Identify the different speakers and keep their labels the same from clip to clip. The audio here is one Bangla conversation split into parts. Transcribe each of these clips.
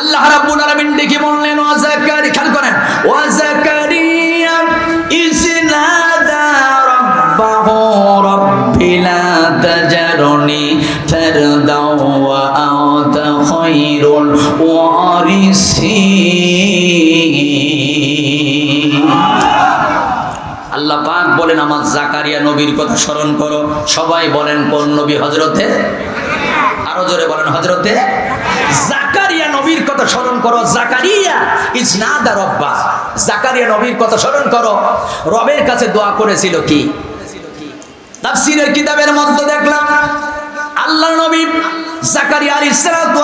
Speaker 1: আল্লাহ রাব্বুল আলামিন দেখে বললেন ওয়া জাকারি খেয়াল করেন। ওয়া জাকারিয়া ইসনাদা রাব্বাহু রাব্বি, লা তাজারনি ফারদাও ওয়া আনতা খায়রুল ওয়ারিসিন। আল্লাহ পাক বলেন, আমার জাকারিয়া নবীর কথা স্মরণ করো। সবাই বলেন, কোন নবী হজরতে আরও জোরে বলেন হজরতে জাকারিয়া নবীর কথা স্মরণ করো। জাকারিয়া ইজ না দা রব্বা। জাকারিয়া নবীর কথা স্মরণ করো। রবের কাছে দোয়া করেছিল কি? তাফসীরের কিতাবের মধ্যে দেখলাম, আল্লাহ নবী জাকারিয়া আলাইহিস সালাতু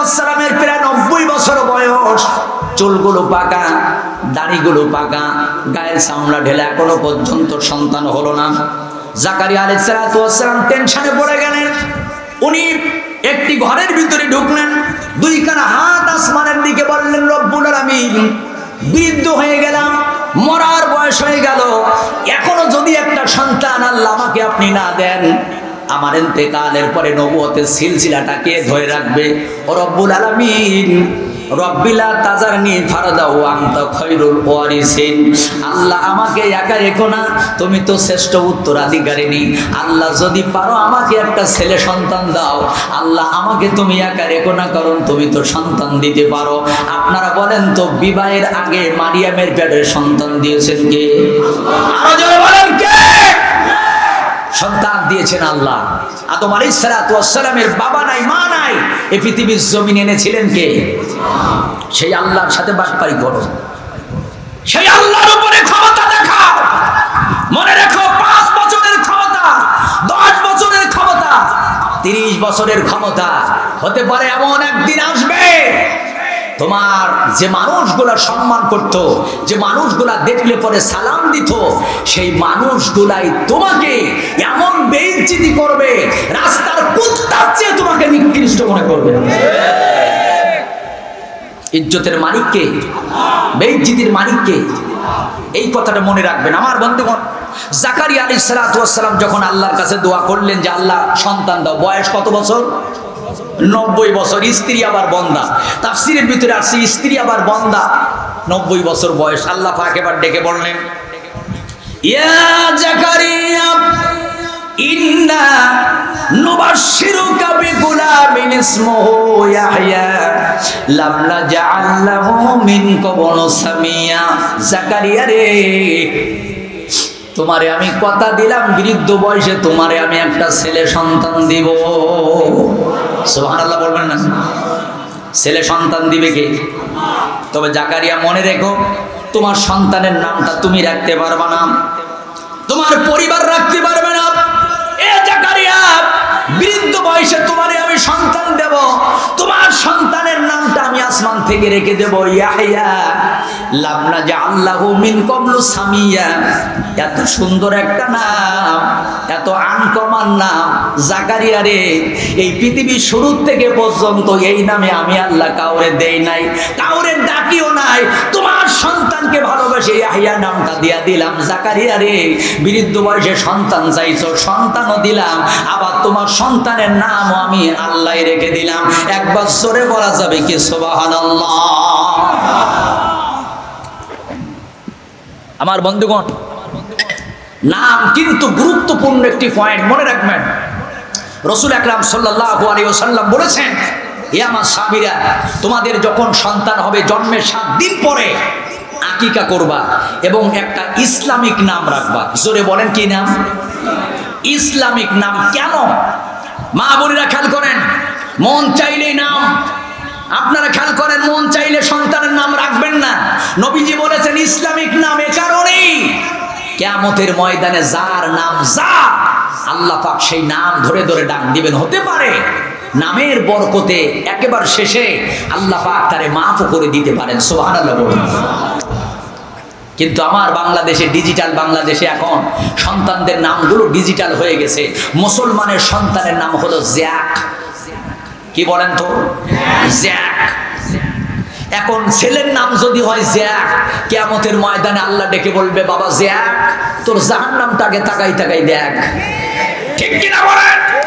Speaker 1: প্রায় 90 বছর বয়স। চুলগুলো পাকা, দাড়িগুলো পাকা, গায়ের চামড়া ঢেলে এখনও পর্যন্ত সন্তান হলো না। জাকারিয়া আলাইহিস সালাতু ওয়াস সালাম টেনশনে পড়ে গেলেন। উনি একটি ঘরের ভিতরে ঢুকলেন, দুইখানা হাত আসমানের দিকে বললেন রব্বুলার আমি বৃদ্ধ হয়ে গেলাম, মরার বয়স হয়ে গেল, এখনও যদি একটা সন্তান আল্লাহ আমাকে আপনি না দেন, আমার এতেকালের পরে নবুয়তের সিলসিলাটাকে ধরে রাখবে? ও রব্বুল আলামিন রব্বিলা তাজারনি ফারদাও আনতা খৈরুল ওয়ারিসিন। আল্লাহ আমাকে একা রেখো না, তুমি তো শ্রেষ্ঠ উত্তরাধিকারিনী আল্লাহ যদি পারো আমাকে একটা ছেলে সন্তান দাও, আল্লাহ আমাকে তুমি একা রেখো না, কারণ তুমি তো সন্তান দিতে পারো। আপনারা বলেন তো, বিবাহের আগে মারিয়ামের পেটের সন্তান দিয়েছেন কে? আরও বলেন কে? সন্তান দিয়েছেন আল্লাহ। আদম আলী সালামের বাবা নাই, মা নাই এই পৃথিবীর জমিন এনেছিলেন কে? সেই আল্লাহর সাথে বাটপারি করো। সেই আল্লাহর উপরে ক্ষমতা দেখাও। মনে রেখো, পাঁচ বছরের ক্ষমতা, দশ বছরের ক্ষমতা, তিরিশ বছরের ক্ষমতা, হতে পারে এমন একদিন আসবে তোমার যে মানুষগুলা সম্মান করত, যে মানুষগুলা দেখলে পরে সালাম দিত, সেই মানুষগুলাই তোমাকে এমন বেইজ্জতি করবে, রাস্তার কুত্তার চেয়ে তোমাকে নিকৃষ্ট মনে করবে। ইজ্জতের মালিককে বেইজ্জতির মালিককে এই কথাটা মনে রাখবেন। আমার বন্ধুগণ জাকারি আলী সালাতাম যখন আল্লাহর কাছে দোয়া করলেন যে, আল্লাহ, সন্তান দাও, বয়স কত বছর? নব্বই বছর, স্ত্রী আবার বন্দা। তাফসিরের ভিতরে আসছে স্ত্রী আবার বন্দা। নব্বই বছর বয়স, আল্লাহ পাক এবার ডেকে বললেন, ইয়া জাকারিয়া জাকারিয়া রে তোমারে আমি কথা দিলাম, বৃদ্ধ বয়সে তোমারে আমি একটা ছেলে সন্তান দিব। সোহানাল্লাহ বলবেন না। ছেলে সন্তান দিবে কে? তবে জাকারিয়া মনে রেখো, তোমার সন্তানের নামটা তুমি রাখতে পারবা না। তোমার পরিবার রাখতে পারবে না। এ জাকারিয়া! বয়সে তোমারে আমি সন্তান দেব। তোমার সন্তানের নামটা আমি আসমান থেকে রেখে দেব। ইয়াহিয়া লাবনা যে আল্লাহ মিন কবলু সামিয়া এত সুন্দর একটা নাম, এত আনকমান নাম, জাকারিয়া রে। এই পৃথিবীর শুরু থেকে পর্যন্ত এই নামে আমি আল্লাহ কাউরে দেই নাই। কাউরে ডাকিও নাই। তোমার সন্তানকে ভালোবেসে ইয়াহিয়া নামটা দিয়া দিলাম। জাকারিয়া রে, বৃদ্ধ বয়সে সন্তান চাইছো, সন্তানও দিলাম। আবার তোমার সন্তানের নামও আমি আল্লাহ রেখে দিলাম। এক বছরে বলা যাবে কি সোবাহান আমার বন্ধুগণ, নাম কিন্তু গুরুত্বপূর্ণ একটি পয়েন্ট মনে রাখবেন। রসুল আকরাম সাল্লাহ আলী ওসাল্লাম বলেছেন এ আমার স্বামীরা, তোমাদের যখন সন্তান হবে, জন্মের সাত দিন পরে আকিকা করবা এবং একটা ইসলামিক নাম রাখবা। জোরে বলেন কি নাম? ইসলামিক নাম কেন? মা বোনেরা খেয়াল করেন, মন চাইলেই নাম। আপনারা খেয়াল করেন, মন চাইলে সন্তানের নাম রাখবেন না। নবীজি বলেছেন, ইসলামিক নাম এ কারণেই কেয়ামতের ময়দানে যার নাম যা, আল্লাহ পাক সেই নাম ধরে ধরে ডাক দিবেন। হতে পারে নামের বরকতে একেবারে শেষে আল্লাহ পাক তারে মাফও করে দিতে পারেন সোহান আল্লাহ কিন্তু আমার বাংলাদেশে, ডিজিটাল বাংলাদেশে এখন সন্তানদের নামগুলো ডিজিটাল হয়ে গেছে। মুসলমানের সন্তানের নাম হলো জ্যাক। কি বলেন তো? জ্যাক। এখন ছেলের নাম যদি হয় জ্যাক, কেয়ামতের ময়দানে আল্লাহ ডেকে বলবে, বাবা, জ্যাক, তোর জাহান নামটাকে তাকাই তাকাই দেখ। ঠিক কিনা বলেন?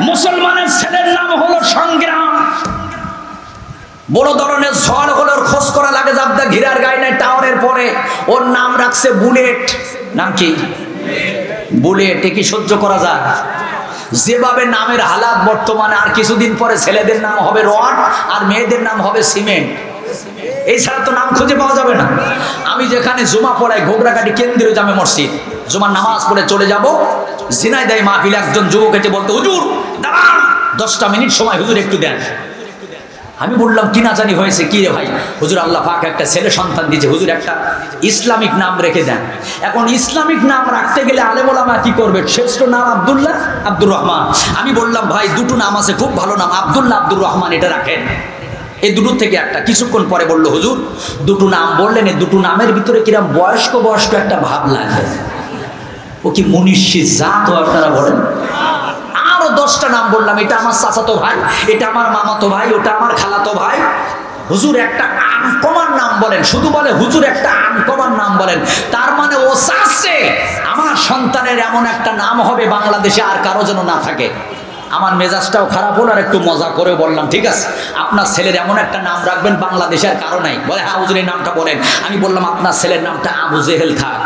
Speaker 1: মুসলমানের ছেলের নাম হলো সংগ্রাম। বড় ধরনের ঝড় হলে ওর খোঁজ করা লাগে জাবদা ঘিরার গাইনায় টাওয়ারের পরে। ওর নাম রাখছে বুলেট। নাম কি? বুলেট। এ কি সহ্য করা যায়? যেভাবে নামের হালাত বর্তমানে, আর কিছুদিন পরে ছেলেদের নাম হবে রড, আর মেয়েদের নাম হবে সিমেন্ট। এই ছাড়া তো নাম খুঁজে পাওয়া যাবে না। আমি যেখানে জুমা পড়াই ঘোগরাকাটি কেন্দ্রীয় জামে মসজিদ। জুমার নামাজ পড়ে চলে যাব। জিনাই দেয় মাহফিল একজন যুবক এসে বলতো, হুজুর, দাঁড়ান, দশটা মিনিট সময়, হুজুর একটু দেন। আমি বললাম, কি না জানি হয়েছে, কি রে ভাই? হুজুর আল্লাহ পাক একটা ছেলে সন্তান দিয়েছে, হুজুর একটা ইসলামিক নাম রেখে দেন। এখন ইসলামিক নাম রাখতে গেলে আলেমোলামা কি করবে? শ্রেষ্ঠ নাম আবদুল্লাহ, আব্দুর রহমান। আমি বললাম, ভাই, দুটো নাম আছে, খুব ভালো নাম, আব্দুল্লাহ, আব্দুর রহমান, এটা রাখেন। এই দুটো থেকে একটা, কিছুক্ষণ পরে বলল, হুজুর, দুটো নাম বললেন, এই দুটো নামের ভিতরে কিরম বয়স্ক বয়স্ক একটা ভাব লাগে ও কি মনীষী জাত আপনারা বলেন? আরও দশটা নাম বললাম, এটা আমার চাচাতো ভাই, এটা আমার মামাতো ভাই, ওটা আমার খালাতো ভাই। হুজুর একটা আনকমান নাম বলেন, শুধু বলে হুজুর একটা আনকমান নাম বলেন। তার মানে ও চাচ্ছে, আমার সন্তানের এমন একটা নাম হবে বাংলাদেশে আর কারও যেন না থাকে। আমার মেজাজটাও খারাপ হলো আর একটু মজা করে বললাম, ঠিক আছে? আপনার ছেলের এমন একটা নাম রাখবেন বাংলাদেশে আর কারও নাই। বলে হ্যাঁ হুজুর, এই নামটা বলেন। আমি বললাম, আপনার ছেলের নামটা আবু জেহেল থাক।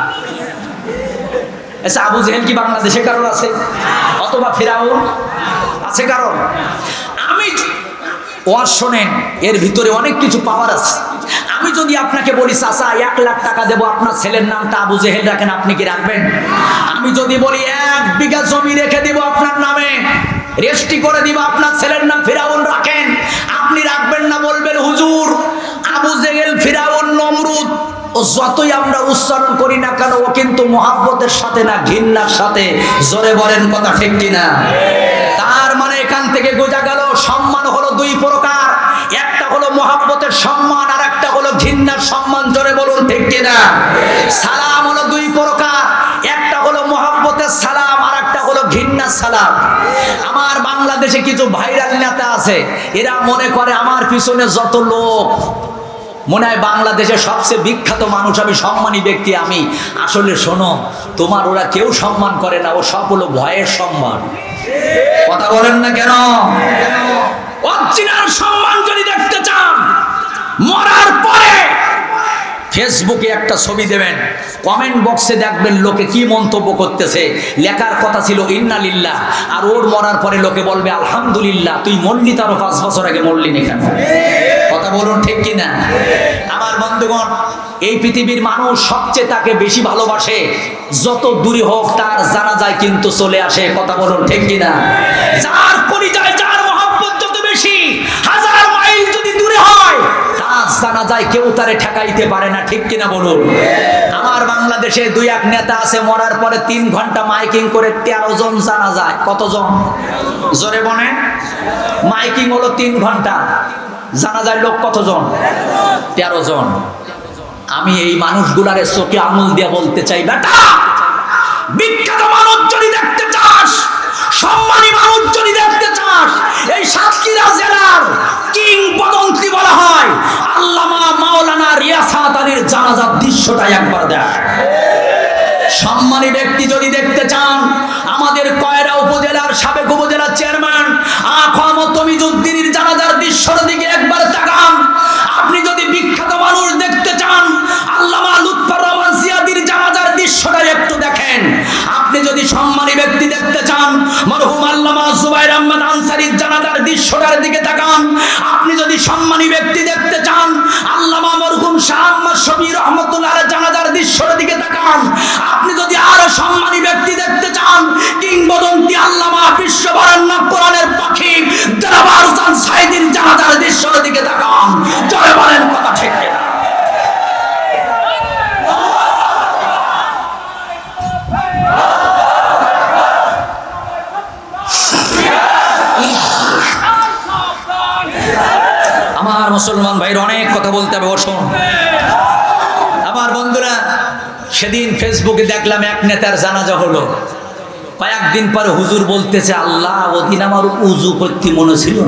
Speaker 1: আচ্ছা আবু জেহেল কি বাংলাদেশে কারণ আছে? অথবা ফেরাউন? আছে কারণ আমি ওয়াজ শোনেন, এর ভিতরে অনেক কিছু পাওয়ার আছে। আমি যদি আপনাকে বলি, চাচা, এক লাখ টাকা দেবো, আপনার ছেলের নামটা আবু জেহেল রাখেন, আপনি কি রাখবেন? আমি যদি বলি, এক বিঘা জমি রেখে দিব আপনার নামে রেস্টি করে দিব, আপনার ছেলের নাম ফিরাউন রাখেন। ও যতই আমরা উচ্চারণ করি না কেন, ও কিন্তু মহাব্বতের সাথে না, ঘৃণার সাথে। জোরে বলেন কথা ঠিক কিনা? তার মানে এখান থেকে বোঝা গেল, সম্মান হলো দুই প্রকার। একটা হলো মহাব্বতের সম্মান, আর একটা হলো ঘৃণার সম্মান। জোরে বলুন ঠিক কিনা? সালাম হলো দুই প্রকার। একটা হলো মহাব্বতের সালাম, আর একটা হলো ঘৃণার সালাম। আমার বাংলাদেশে কিছু ভাইরাল নেতা আছে, এরা মনে করে আমার পিছনে যত লোক। মনে হয় বাংলাদেশের সবচেয়ে বিখ্যাত মানুষ আমি, সম্মানী ব্যক্তি আমি। আসলে শোনো, তোমার ওরা কেউ সম্মান করে না, ও সব হলো ভয়ের সম্মান। কথা বলেন না কেন? সম্মান যদি দেখতে চান, মরার পরে ফেসবুকে একটা ছবি দেবেন। কমেন্ট বক্সে দেখবেন লোকে কি মন্তব্য করতেছে। লেখার কথা ছিল, ইন্নালিল্লাহ। আর ওর মরার পরে লোকে বলবে, আলহামদুলিল্লাহ, তুই মরলি তারও পাঁচ বছর আগে মরলি না কেন? কথা বলুন ঠিক কিনা? আমার বন্ধুগণ, এই পৃথিবীর মানুষ সবচেয়ে তাকে বেশি ভালোবাসে। যত দূরে হোক তার জানা যায় কিন্তু চলে আসে। কথা বলুন ঠিক কিনা? যার পরিচয় তার জানা যায় কেউ তারে ঠেকাইতে পারে না, ঠিক কিনা বলুন? আমার বাংলাদেশে দুই এক নেতা আছে, মরার পরে তিন ঘণ্টা মাইকিং করে তেরো জন জানা যায়। কতজন? জোরে বনে মাইকিং হলো তিন ঘণ্টা। জানা যায় লোক কতজন? তেরো জন। আমি এই মানুষগুলারে চোখে আঙুল দিয়ে বলতে চাই, বেটা! বিখ্যাত মানুষ যদি দেখতে চাস দৃশ্যটাই একবার দেখ। সম্মানী ব্যক্তি যদি দেখতে চান, আমাদের কয়রা উপজেলার সাবেক উপজেলার চেয়ারম্যান আখমত তমিজুদ্দিনের জানাজার দিকে একবার তাকান। আপনি যদি বিখ্যাত মানুষ দেখতে চান, আল্লামা একটু দেখেন। আপনি যদি সম্মানী ব্যক্তি দেখতে চান আল্লামা দৃশ্যটার দিকে তাকান। আপনি যদি সম্মানী ব্যক্তি সম্মানী ব্যক্তি দেখতে চান, কিংবদন্তি আল্লামা বিশ্ববরণ্য কোরআনের পাখি জানাবার হুসান সাইদিন জানাজার দৃশ্যের দিকে তাকান জয় বলেন, কথা ঠিক কিনা? আমার মুসলমান ভাইয়ের অনেক কথা বলতে হবে, ও শোন সেদিন ফেসবুকে দেখলাম এক নেতার জানাজা হলো। কয়েকদিন পরে হুজুর বলতেছে, আল্লাহ, ওদিন আমার উজু করতে মনে ছিল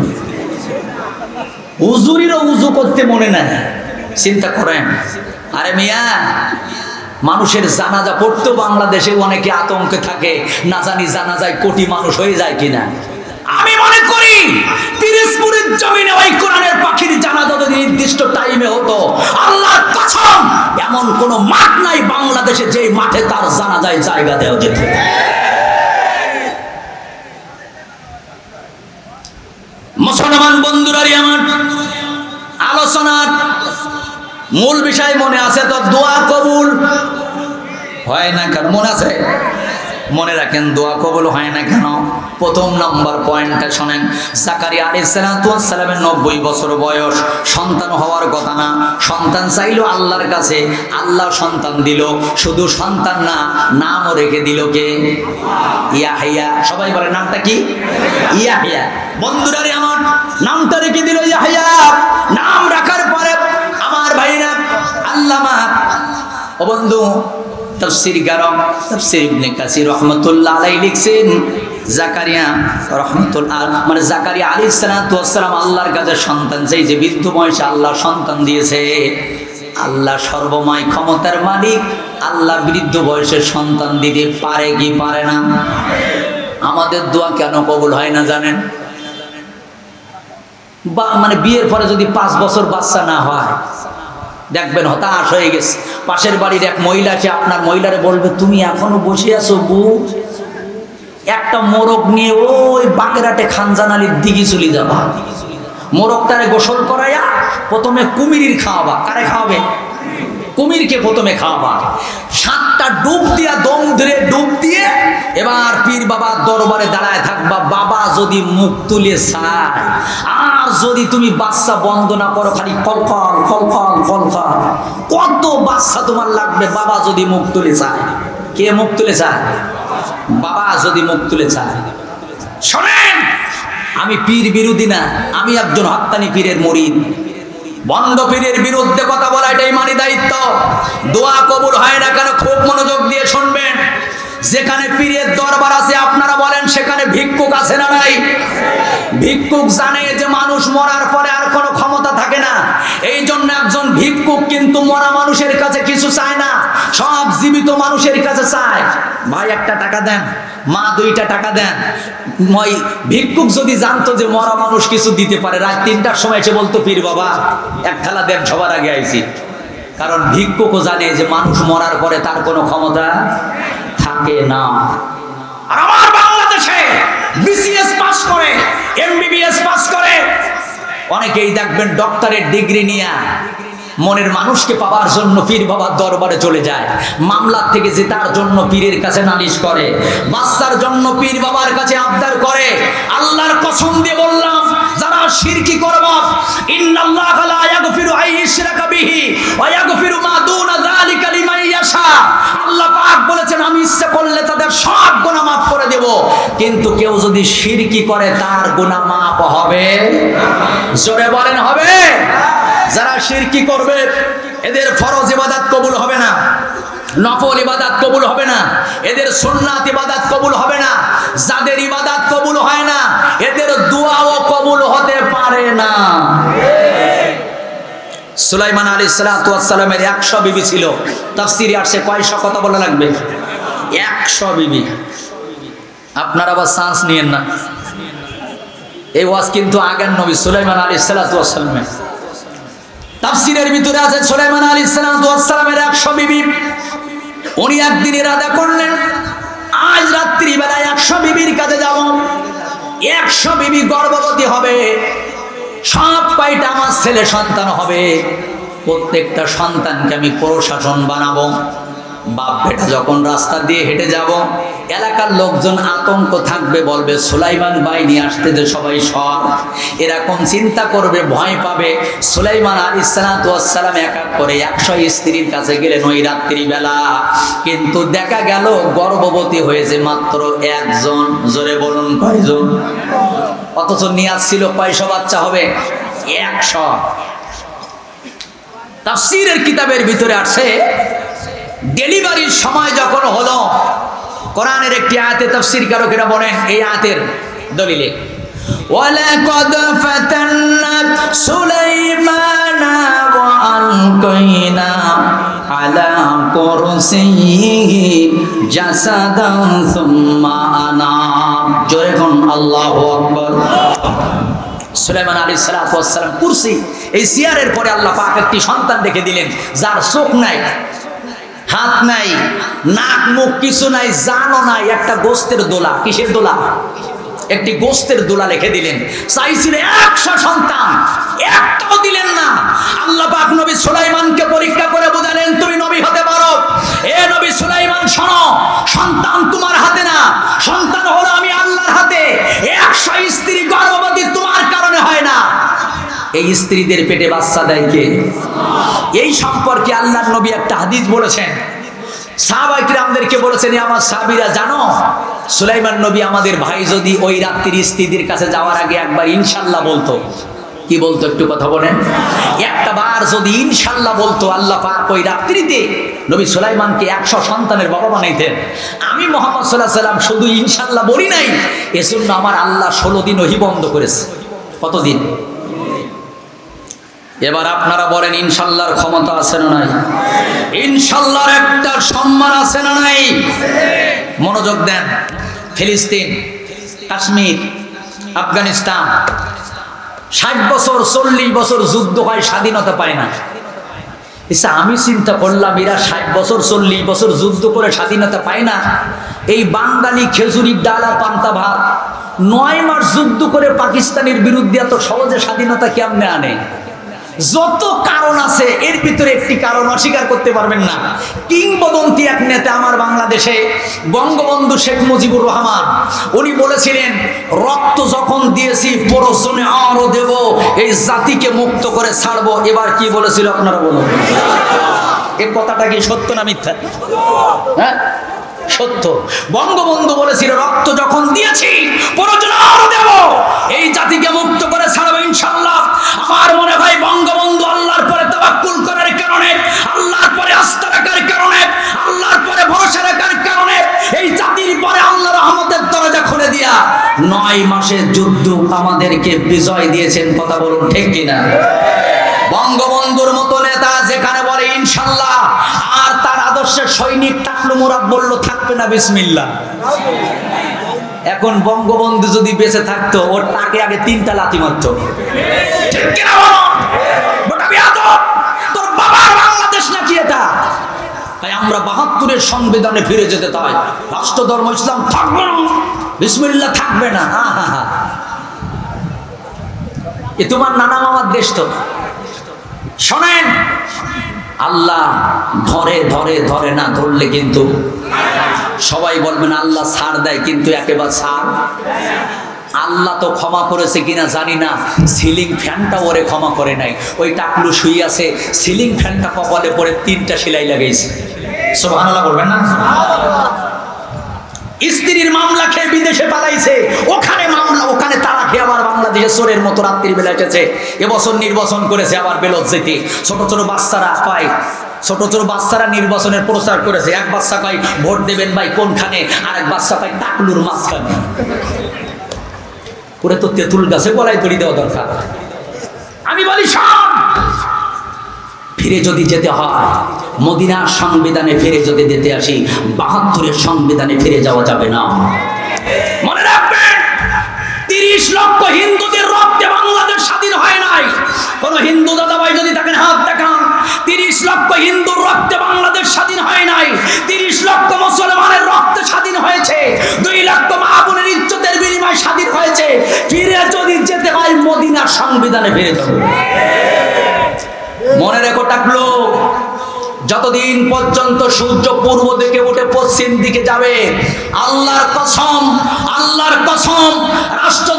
Speaker 1: হুজুরিরও উজু করতে মনে নাই। চিন্তা করেন, আরে মিয়া, মানুষের জানাজা পড়তেও বাংলাদেশে অনেকে আতঙ্কে থাকে। না জানি জানাজায় কোটি মানুষ হয়ে যায় কিনা। আমি মনে করি জমিনে ওই কোরআনের পাখির জানাজা যদি নির্দিষ্ট টাইমে হতো কসম, এমন মাঠ নাই বাংলাদেশে মাঠে তার জানাজায় জায়গা দেওয়া যেত। মুসলমান বন্ধুরারি আমার, আলোচনার মূল বিষয় মনে আছে তো, দোয়া কবুল হয় না কেন? মনে আছে? মনে রাখেন, দোয়া কবুল হয় না কেন? প্রথম নম্বর পয়েন্টটা শোনেন। সাকারি আলাইসালামের নব্বই বছর বয়স। সন্তান হওয়ার কথা না। সন্তান চাইলো আল্লাহর কাছে। আল্লাহ সন্তান দিল। শুধু সন্তান না, নামও রেখে দিল কে? ইয়াহিয়া। সবাই বলে, নামটা কি? ইয়াহিয়া। বন্ধুরা রে আমার, নামটা রেখে দিল ইয়াহিয়া। নাম রাখার পরে আমার ভাইরা, আল্লামা। ও বন্ধু, তফসির গারম তফসির ইবনে কাসির রহমতুল্লাহ আলাই লিখছেন জাকারিয়া রহমতুল্লাহ মানে জাকারিয়া আলী সালাম আল্লাহর কাছে সন্তান চাই যে বৃদ্ধ বয়সে আল্লাহ সন্তান দিয়েছে, আল্লাহ সর্বময় ক্ষমতার মালিক, আল্লাহ বৃদ্ধ বয়সের সন্তান দিতে পারে কি পারে না? আমাদের দোয়া কেন কবুল হয় না জানেন? বা মানে বিয়ের পরে যদি পাঁচ বছর বাচ্চা না হয়, দেখবেন হতাশ হয়ে গেছে। পাশের বাড়ির এক মহিলা আছে আপনার মহিলারে বলবে, তুমি এখনও বসে আছো বউ? একটা মোরগ নিয়ে ওই বাগেরাটে খানজান আলীর দিঘি চলে যাবা। মোরগটারে গোসল করাইয়া প্রথমে কুমিরির খাওয়াবা। কারে খাওয়াবে? কুমিরকে প্রথমে খাওয়াবা। সাতটা ডুব দিয়া দম ধরে ডুব দিয়ে এবার পীর বাবার দরবারে দাঁড়ায় থাকবা। বাবা যদি মুখ তুলে চায়, আর যদি তুমি বাচ্চা বন্ধ না করো, খালি ফলফল ফলফল ফলফল কত বাচ্চা তোমার লাগবে? বাবা যদি মুখ তুলে চায়, কে মুখ তুলে চায়? বাবা যদি মুখ তুলে চায়। শোনেন, আমি পীর বিরোধী না, আমি একজন হত্যানি পীরের মরিদ। বন্ধ পীরের বিরুদ্ধে কথা বলা এটাই মানি দায়িত্ব। দোয়া কবুল হয় না কেন, খুব মনোযোগ দিয়ে শুনবেন। যেখানে পীরের দরবার আছে, আপনারা বলেন সেখানে ভিক্ষুক আছে না নাই? ভিক্ষুক জানে যে মানুষ মরার পরে আর কোনো থাকে না। এই জন্য একজন ভিক্ষুক কিন্তু মরা মানুষের কাছে কিছু চায় না। সব জীবিত মানুষের কাছে চায়। ভাই, একটা টাকা দেন। মা, দুইটা টাকা দেন। মই ভিক্ষুক যদি জানতো যে মরা মানুষ কিছু দিতে পারে, রাত তিনটার সময় এসে বলতো, পীর বাবা, এক খেলা দেন সবার আগে আইছি। কারণ ভিক্ষুকও জানে যে মানুষ মরার পরে তার কোনো ক্ষমতা থাকে না। আর আমার বাংলাদেশে বিসিএস পাস করে, এমবিবিএস পাস করে অনেকেই দেখবেন ডক্টরের ডিগ্রি নিয়ে মনের মানুষকে পাওয়ার জন্য পীর বাবার দরবারে চলে যায়। মামলার থেকে জেতার জন্য পীরের কাছে নালিশ করে, বাচ্চার জন্য পীর বাবার কাছে আবদার করে। আল্লাহর কসম দিয়ে বললাম, যারা শিরকি করবা, ইন্নাল্লাহ লা ইয়াগফিরু আন ইশরাকা বিহি ওয়া ইয়াগফিরু মা দুনা যালিকা লিমান ইয়াশা আল্লাহ পাক বলেছেন, আমি ইচ্ছা করলে তাদের সব গুনাহ মাফ করে দেব। কিন্তু কেউ যদি শিরকি করে, তার গুনাহ মাফ হবে। জোরে বলেন, হবে। যারা শিরকি করবে, এদের ফরজ ইবাদত কবুল হবে না। নফল ইবাদত কবুল হবে না। এদের সুন্নাত ইবাদত কবুল হবে না। যাদের ইবাদত কবুল হয় না, এদের দোয়াও কবুল হতে পারে না। সুলাইমান আলী সালামের একশো বিবি ছিল। তাফসিরে আসছে কয়শো কথা বলা লাগবে? একশো বিবি। আপনারা আবার চান্স নিয়েন না। এই ওয়াজ কিন্তু আগের নবী সুলাইমান আলী সালামের। তাফসিরের ভিতরে আছে সুলাইমান আলী সালামের একশো বিবি। উনি একদিন ইরাদা করলেন, আজ রাত্রি বেলায় একশো বিবির কাছে যাব। একশো বিবি গর্ভবতী হবে। সব কয়টা আমার ছেলে সন্তান হবে। প্রত্যেকটা সন্তানকে আমি প্রশাসন বানাবো। বাপ বেটা যখন রাস্তা দিয়ে হেঁটে যাব, এলাকার লোকজন আতঙ্ক থাকবে, বলবে, সুলাইমান বাহিনী আসতে যে সবাই সব এরকম চিন্তা করবে, ভয় পাবে। সুলাইমান আলী সালাম এক এক করে একশো স্ত্রীর কাছে গেলেন ওই রাত্রি বেলা। কিন্তু দেখা গেল, গর্ভবতী হয়েছে মাত্র একজন। জোরে বলুন কয়জন? অথচ নিয়ে আসছিল কয়শো বাচ্চা হবে? একশো। তাফসিরের কিতাবের ভিতরে আছে ডেলিভারির সময় যখন হলো কোরআনের একটি আয়াতে তাফসীর কারকেরা বলেন এই আয়াতের দলিলে ولقد فتنا سليمان وألقينا على كرسيه جسدا ثم أنام জোরে কোন আল্লাহু আকবার সুলাইমান আলী সালাম কুরসি এই সিয়ারের পরে আল্লাহ পাক একটি সন্তান রেখে দিলেন যার চোখ নাই হাত নাই, নাক, মুখ কিছু নাই, জানও নাই, একটা গোস্তের দোলা, কিসের দোলা? একটি গোস্তের দোলা রেখে দিলেন। চাইছিলেন একশো সন্তান, একটাও দিলেন না। আল্লাহ পাক নবী সুলাইমানকে পরীক্ষা করে বোঝালেন, তুমি নবী হতে পারো। এ নবী সুলাইমান, শোনো, সন্তান তোমার হাতে না, সন্তান হলো আমি আল্লাহর হাতে। একশো স্ত্রী এই স্ত্রীদের পেটে বাচ্চা দেয় কে? এই সম্পর্কে আল্লাহ নবী একটা হাদিস বলেছেন। সাহাবাই কিরামদেরকে বলেছেন, "এ আমার সাহাবীরা, জানো, সুলাইমান নবী আমাদের ভাই যদি ওই রাত্রির স্ত্রীদের কাছে যাওয়ার আগে একবার ইনশাল্লাহ বলতো। কি বলতো একটু কথা বলেন। একটা বার যদি ইনশাল্লাহ বলতো, আল্লাহ পাক ওই রাত্রিতে নবী সুলাইমানকে একশো সন্তানের বাবা বানাইতেন। আমি মোহাম্মদ সাল্লাহ সাল্লাম শুধু ইনশাল্লাহ বলি নাই, এজন্য আমার আল্লাহ ষোলো দিন ওহি বন্ধ করেছে। কতদিন? এবার আপনারা বলেন, ইনশাল্লাহর ক্ষমতা আছে না নাই? ইনশাল্লাহর একটা সম্মান আছে না নাই? মনোযোগ দেন। ফিলিস্তিন, কাশ্মীর, আফগানিস্তান, ষাট বছর, চল্লিশ বছর যুদ্ধ হয়, স্বাধীনতা পায় না। আচ্ছা আমি চিন্তা করলাম, এরা ষাট বছর, চল্লিশ বছর যুদ্ধ করে স্বাধীনতা পায় না। এই বাঙালি খেজুরির ডাল আর পান্তা ভাত, নয় মাস যুদ্ধ করে পাকিস্তানের বিরুদ্ধে এত সহজে স্বাধীনতা কেমনে আনে? যত কারণ আছে, এর ভিতরে একটি কারণ অস্বীকার করতে পারবেন না। কিংবদন্তি এক নেতা আমার বাংলাদেশে, বঙ্গবন্ধু শেখ মুজিবুর রহমান, উনি বলেছিলেন, রক্ত যখন দিয়েছি পরশনে আরও দেব, এই জাতিকে মুক্ত করে ছাড়বো। এবার কি বলেছিল আপনারা বলুন। এ কথাটা কি সত্য না মিথ্যা? হ্যাঁ? সত্য। বঙ্গবন্ধু বলেছিল, রক্ত যখন দিয়েছি দেব। এই জাতিকে মুক্ত করে ছাড়বো ইনশাল্লাহ আমার মনে হয় বঙ্গবন্ধু আল্লাহর পরে তাবাক্কুল করার কারণে, আল্লাহর পরে আস্থা রাখার কারণে, আল্লাহর পরে ভরসা রাখার কারণে, এই জাতির পরে আল্লাহ রহমতের দরজা খুলে দিয়া নয় মাসের যুদ্ধ আমাদেরকে বিজয় দিয়েছেন, কথা বলুন ঠিক কিনা? বঙ্গবন্ধুর মতো নেতা যেখানে বলে ইনশাল্লাহ আর সৈনিক টাকলু মোরাব বলল, থাকবে না বিসমিল্লা এখন বঙ্গবন্ধু যদি বেঁচে থাকতো, ওর তাকে আগে তিনটা লাথি মারত। তাই আমরা বাহাত্তরের সংবিধানে ফিরে যেতে চাই। রাষ্ট্র ধর্ম ইসলাম থাকবে না। বিসমিল্লা থাকবে না। এ তোমার নানা মামার দেশ তো। শোনেন আল্লাহ ধরে ধরে ধরে না ধরলে কিন্তু সবাই বলবেন আল্লাহ সার দেয়, কিন্তু একেবারে সার আল্লাহ তো ক্ষমা করেছে কিনা জানি না। সিলিং ফ্যানটা ওরে ক্ষমা করে নাই। ওই টাকলু শুই আছে, সিলিং ফ্যানটা কপালে পরে তিনটা সেলাই লাগাইছে। সব বলবেন না? স্ত্রীর মামলা খেয়ে বিদেশে পালাইছে। ওখানে মামলা, ওখানে তারা খেয়ে আবার বাংলাদেশে চোরের মতো রাত্রির বেলা এসেছে। এবছর নির্বাচন করেছে আবার বেলত যেতে। ছোট ছোট বাচ্চারা পায়, ছোট ছোট বাচ্চারা নির্বাচনের প্রচার করেছে। এক বাচ্চা কয়, ভোট দেবেন ভাই কোনখানে? আর এক বাচ্চা কয়, টাকলুর মাঝখানে। ওরে তো তেঁতুল গাছে গলায় দড়ি দেওয়া দরকার। আমি বলি সব ফিরে যদি যেতে হয় মদিনার সংবিধানে ফিরে যদি যেতে আসি, বাহাত্তরের সংবিধানে ফিরে যাওয়া যাবে না। মনে রাখবেন, তিরিশ লক্ষ হিন্দুদের রক্তে বাংলাদেশ স্বাধীন হয় নাই। কোন হিন্দু দাদাভাই যদি তাকে হাত দেখান, তিরিশ লক্ষ হিন্দুর রক্তে বাংলাদেশ স্বাধীন হয় নাই, তিরিশ লক্ষ মুসলমানের রক্তে স্বাধীন হয়েছে, দুই লক্ষ মা বোনের ইজ্জতের বিনিময়ে স্বাধীন হয়েছে, ফিরে যদি যেতে হয় মদিনার সংবিধানে ফিরে যাবে। মনে রেখো টাকলো যতদিন পর্যন্ত সূর্য পূর্ব দিকে উঠে পশ্চিম দিকে যাবে, আল্লাহর কসম আল্লাহর কসম রাষ্ট্র